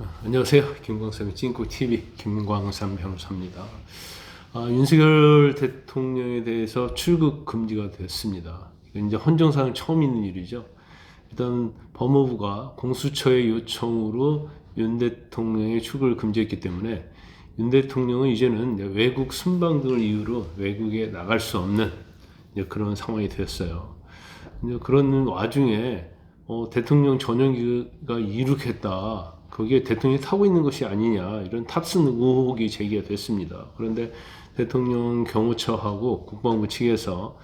아, 안녕하세요. 김광삼의 찐국TV 김광삼 변호사입니다. 아, 윤석열 대통령에 대해서 출국 금지가 됐습니다. 이제 헌정사는 처음 있는 일이죠. 일단 법무부가 공수처의 요청으로 윤 대통령의 출국을 금지했기 때문에 윤 대통령은 이제는 이제 외국 순방 등을 이유로 외국에 나갈 수 없는 그런 상황이. 이제 그런 와중에 어, 대통령 전용기가 이륙했다. 그게 대통령이 타고 있는 것이 아니냐 이런 탑승 의혹이 제기가 됐습니다. 그런데 대통령 경호처하고 국방부 측에서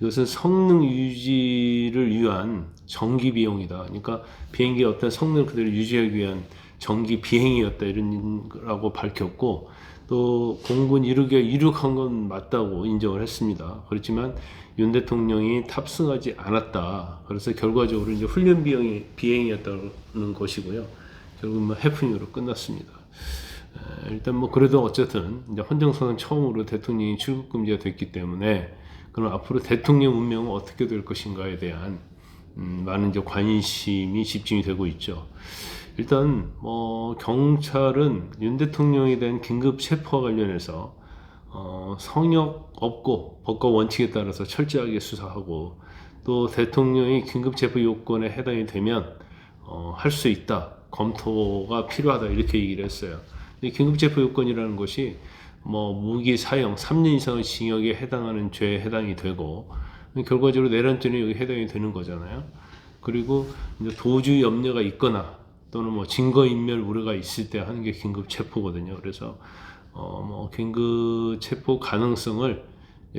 이것은 성능 유지를 위한 정기 비용이다. 그러니까 비행기의 어떤 성능 그대로 유지하기 위한 정기 비행이었다 이런 거라고 밝혔고 또 공군 이륙에 이륙한 건 맞다고 인정을 했습니다. 그렇지만 윤 대통령이 탑승하지 않았다. 그래서 결과적으로 이제 훈련 비용이 비행이었다는 것이고요. 결국 뭐 해프닝으로 끝났습니다. 에, 일단 뭐 그래도 어쨌든 이제 헌정사는 처음으로 대통령이 출국 금지가 됐기 때문에 그럼 앞으로 대통령 운명은 어떻게 될 것인가에 대한 음, 많은 이제 관심이 집중이 되고 있죠. 일단 뭐 경찰은 윤 대통령에 대한 긴급 체포와 관련해서 어, 성역 없고 법과 원칙에 따라서 철저하게 수사하고 또 대통령이 긴급 체포 요건에 해당이 되면 어, 할 수 있다 검토가 필요하다 이렇게 얘기를 했어요. 근데 긴급 체포 요건이라는 것이 뭐 무기 사용 3년 이상의 징역에 해당하는 죄에 해당이 되고 결과적으로 내란죄는 해당이 되는 거잖아요. 그리고 이제 도주 염려가 있거나 또는 뭐 증거 인멸 우려가 있을 때 하는 게 긴급 체포거든요. 그래서 어뭐 긴급 체포 가능성을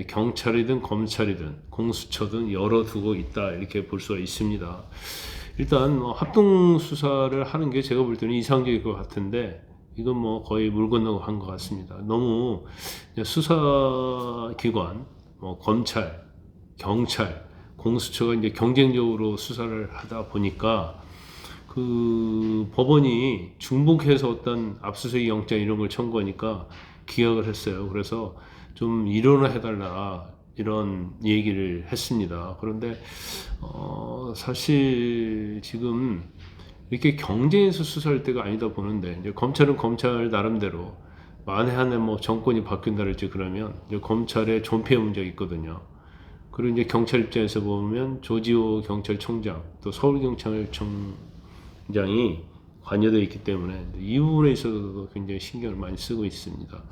경찰이든 검찰이든 공수처든 열어두고 있다 이렇게 볼 수가 있습니다. 일단 뭐 합동 수사를 하는 게 제가 볼 때는 이상적일 것 같은데 이건 뭐 거의 물 건너고 한 것 같습니다. 너무 수사 기관, 뭐 검찰, 경찰, 공수처가 이제 경쟁적으로 수사를 하다 보니까 그 법원이 중복해서 어떤 압수수색 영장 이런 걸 청구하니까 기각을 했어요. 그래서 좀 일원화 해달라 이런 얘기를 했습니다. 그런데 어 사실 지금 이렇게 경쟁에서 수사할 때가 아니다 보는데 이제 검찰은 검찰 나름대로 만에 하나 뭐 정권이 바뀐다랄지 그러면 이제 검찰의 존폐 문제가 있거든요. 그리고 이제 경찰 입장에서 보면 조지호 경찰청장 또 서울 경찰청장이 관여되어 있기 때문에 이 부분에 있어서도 굉장히 신경을 많이 쓰고 있습니다.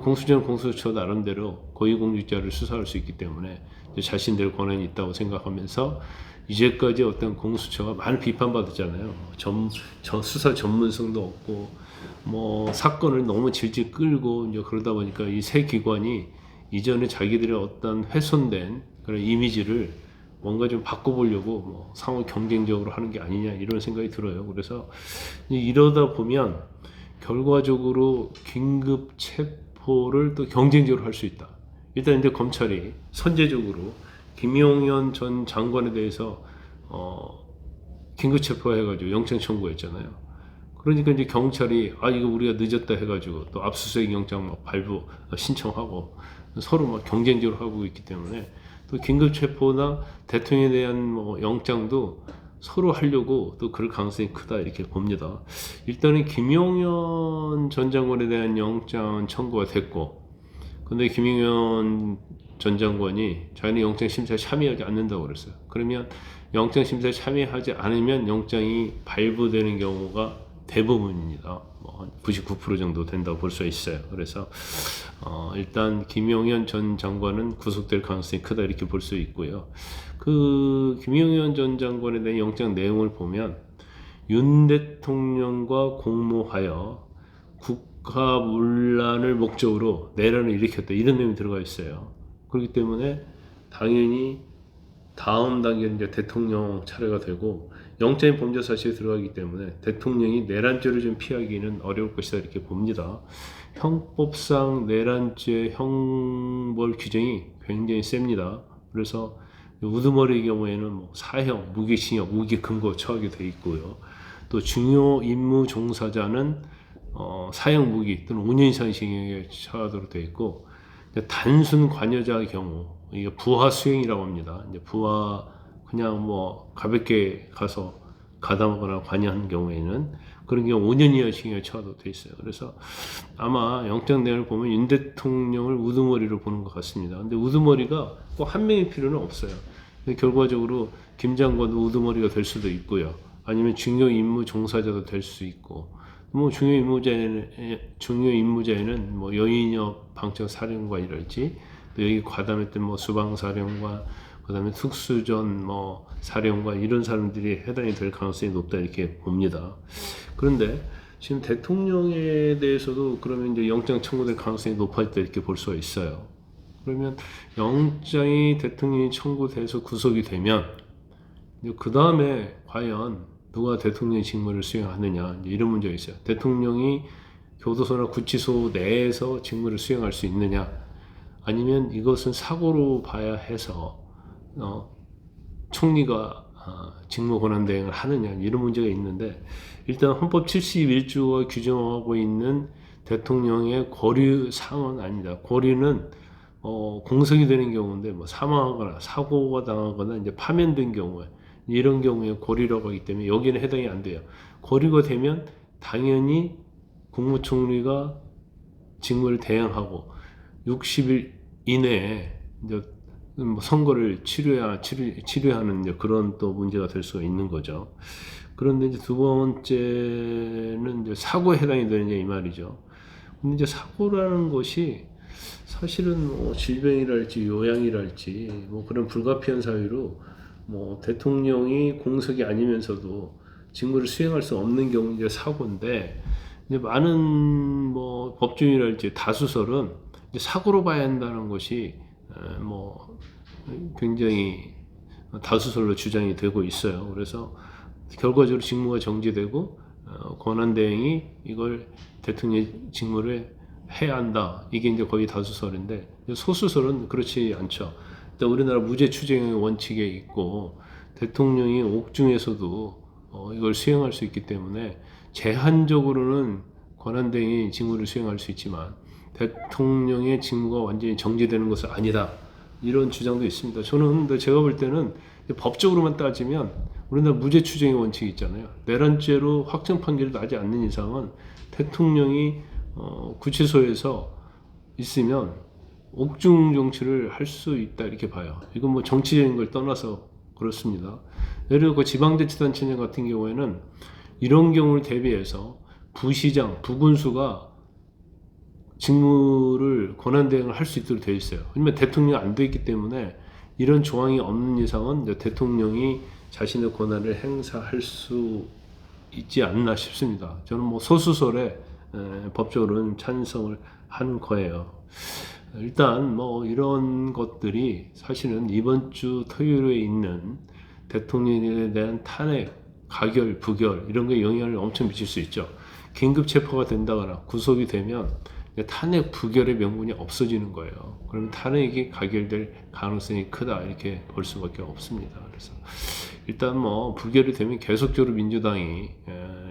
공수처는 공수처 나름대로 고위공직자를 수사할 수 있기 때문에 자신들 권한이 있다고 생각하면서 이제까지 어떤 공수처가 많이 비판받았잖아요. 전, 저 수사 전문성도 없고 뭐 사건을 너무 질질 끌고 이제 그러다 보니까 이 세 기관이 이전에 자기들의 어떤 훼손된 그런 이미지를 뭔가 좀 바꿔보려고 뭐 상호 경쟁적으로 하는 게 아니냐 이런 생각이 들어요. 그래서 이러다 보면 결과적으로 긴급 체포를 또 경쟁적으로 할 수 있다. 일단 이제 검찰이 선제적으로 김용현 전 장관에 대해서 어 긴급 체포해가지고 영장 청구했잖아요. 그러니까 이제 경찰이 아 이거 우리가 늦었다 해가지고 또 압수수색 영장 막 발부 신청하고 서로 막 경쟁적으로 하고 있기 때문에 또 긴급 체포나 대통령에 대한 뭐 영장도 서로 하려고 또 그럴 가능성이 크다 이렇게 봅니다. 일단은 김용현 전 장관에 대한 영장 청구가 됐고, 근데 김용현 전 장관이 자기는 영장 심사에 참여하지 않는다고 그랬어요. 그러면 영장 심사에 참여하지 않으면 영장이 발부되는 경우가 대부분입니다. 뭐 99% 정도 된다고 볼 수 있어요. 그래서 어 일단 김용현 전 장관은 구속될 가능성이 크다 이렇게 볼 수 있고요. 그 김용현 전 장관에 대한 영장 내용을 보면 윤 대통령과 공모하여 국가 문란을 목적으로 내란을 일으켰다 이런 내용이 들어가 있어요. 그렇기 때문에 당연히 다음 단계는 이제 대통령 차례가 되고 영장이 범죄 사실이 들어가기 때문에 대통령이 내란죄를 좀 피하기는 어려울 것이다 이렇게 봅니다. 형법상 내란죄 형벌 규정이 굉장히 셉니다. 그래서 우두머리의 경우에는 뭐 사형, 무기징역, 무기금고 처하게 돼 있고요. 또 중요 임무 종사자는 어, 사형 무기 또는 5년 이상 징역에 처하도록 돼 있고 단순 관여자의 경우 이게 부하 수행이라고 합니다. 이제 부하 그냥 뭐 가볍게 가서 가담하거나 관여하는 경우에는 그런 경우 5년 이하 징역에 처하도 돼 있어요. 그래서 아마 영장 내용을 보면 윤 대통령을 우두머리로 보는 것 같습니다. 근데 우두머리가 꼭 한 명일 필요는 없어요. 결과적으로 김 장관도 우두머리가 될 수도 있고요. 아니면 중요 임무 종사자도 될 수 있고 뭐 중요 임무자에는 중요 임무자에는 뭐 여인역 방청 사령관이랄지 또 여기 과담했던 뭐 수방사령관 그다음에 특수전 뭐 사령관 이런 사람들이 해당이 될 가능성이 높다 이렇게 봅니다. 그런데 지금 대통령에 대해서도 그러면 이제 영장 청구될 가능성이 높아졌다 이렇게 볼 수가 있어요. 그러면 영장이 대통령이 청구돼서 구속이 되면 그 다음에 과연 누가 대통령의 직무를 수행하느냐 이런 문제가 있어요. 대통령이 교도소나 구치소 내에서 직무를 수행할 수 있느냐 아니면 이것은 사고로 봐야 해서 어, 총리가 어, 직무 권한 대행을 하느냐 이런 문제가 있는데 일단 헌법 71조가 규정하고 있는 대통령의 권리 상은 아닙니다. 권리는 어, 공석이 되는 경우인데 뭐 사망하거나 사고가 당하거나 이제 파면된 경우에 이런 경우에 고리라고 하기 때문에 여기는 해당이 안 돼요. 고리가 되면 당연히 국무총리가 직무를 대행하고 60일 이내에 이제 뭐 선거를 치료해야 치료, 치료하는 이제 그런 또 문제가 될 수가 있는 거죠. 그런데 이제 두 번째는 이제 사고에 해당이 되느냐 이 말이죠. 근데 이제 사고라는 것이 사실은 뭐 질병이랄지 요양이랄지 뭐 그런 불가피한 사유로 뭐 대통령이 공석이 아니면서도 직무를 수행할 수 없는 경우 이제 사고인데 이제 많은 뭐 법조인이랄지 다수설은 사고로 봐야 한다는 것이 에, 뭐 굉장히 다수설로 주장이 되고 있어요. 그래서 결과적으로 직무가 정지되고 어, 권한 대행이 이걸 대통령 직무를 해야 한다. 이게 이제 거의 다수설인데 소수설은 그렇지 않죠. 일단 우리나라 무죄 추정의 원칙에 있고 대통령이 옥중에서도 어, 이걸 수행할 수 있기 때문에 제한적으로는 권한 대행이 직무를 수행할 수 있지만 대통령의 직무가 완전히 정지되는 것은 아니다. 이런 주장도 있습니다. 저는 근데 제가 볼 때는 법적으로만 따지면 우리나라 무죄 추정의 원칙이 있잖아요. 내란죄로 확정 판결이 나지 않는 이상은 대통령이 어, 구치소에서 있으면 옥중 정치를 할 수 있다 이렇게 봐요. 이건 뭐 정치적인 걸 떠나서 그렇습니다. 예를 들어 그 지방자치단체장 같은 경우에는 이런 경우를 대비해서 부시장, 부군수가 직무를 권한 대행을 할 수 있도록 되어 있어요. 왜냐면 대통령이 안돼 있기 때문에 이런 조항이 없는 이상은 대통령이 자신의 권한을 행사할 수 있지 않나 싶습니다. 저는 뭐 소수설에 에, 법적으로는 찬성을 하는 거예요. 일단 뭐 이런 것들이 사실은 이번 주 토요일에 있는 대통령에 대한 탄핵, 가결, 부결 이런 게 영향을 엄청 미칠 수 있죠. 긴급 체포가 된다거나 구속이 되면 탄핵 부결의 명분이 없어지는 거예요. 그러면 탄핵이 가결될 가능성이 크다 이렇게 볼 수밖에 없습니다. 그래서 일단 뭐 부결이 되면 계속적으로 민주당이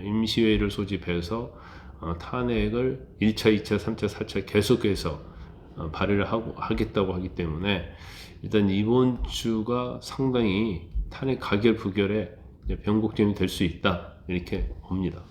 임시회의를 소집해서 어, 탄핵을 1차, 2차, 3차, 4차 계속해서 어, 발의를 하고 하겠다고 하기 때문에 일단 이번 주가 상당히 탄핵 가결 부결에 변곡점이 될 수 있다 이렇게 봅니다.